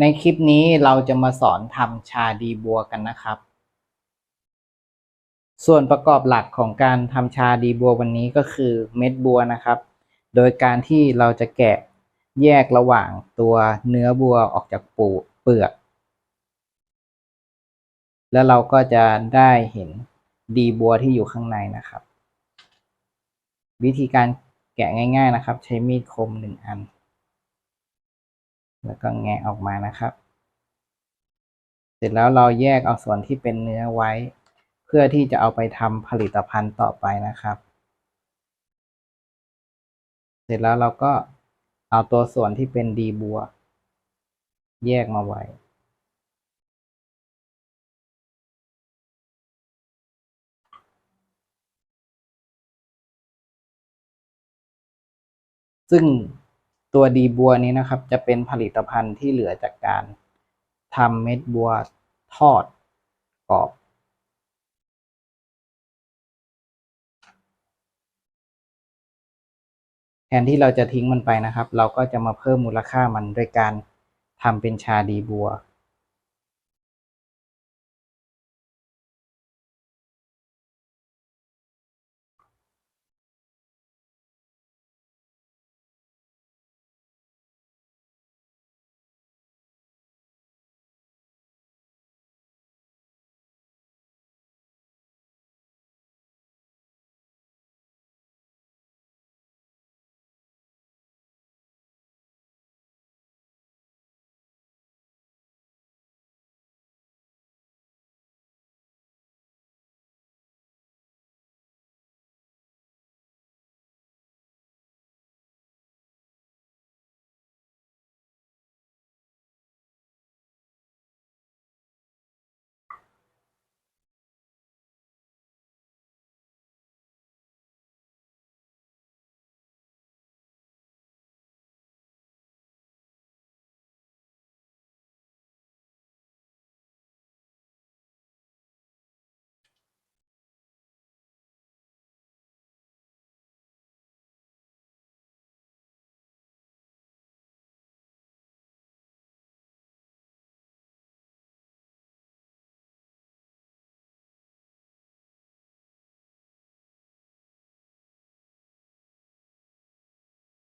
ในคลิปนี้เราจะมาสอนทำชาดีบัวกันนะครับ ส่วนประกอบหลักของการทำชาดีบัววันนี้ก็คือเม็ดบัวนะครับ โดยการที่เราจะแกะแยกระหว่างตัวเนื้อบัวออกจากปูเปลือก แล้วเราก็จะได้เห็นดีบัวที่อยู่ข้างในนะครับ วิธีการแกะง่าย ๆนะครับ ใช้มีดคมหนึ่งอัน แล้วก็แงะออกมานะครับ เสร็จแล้วเราแยกเอาส่วนที่เป็นเนื้อไว้ เพื่อที่จะเอาไปทำผลิตภัณฑ์ต่อไปนะครับ เสร็จแล้วเราก็เอาตัวส่วนที่เป็นดีบัวแยกมาไว้ ซึ่ง ตัวดีบัวนี้นะครับ จะเป็นผลิตภัณฑ์ที่เหลือจากการทำเม็ดบัวทอดกรอบ แทนที่เราจะทิ้งมันไปนะครับ เราก็จะมาเพิ่มมูลค่ามันโดยการทำเป็นชาดีบัว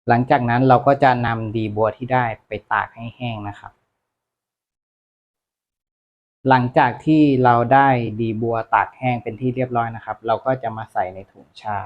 หลังจากนั้นเราก็จะนำดีบัวที่ได้ไปตากให้แห้งนะครับ หลังจากที่เราได้ดีบัวตากแห้งเป็นที่เรียบร้อยนะครับ เราก็จะมาใส่ในถุงชา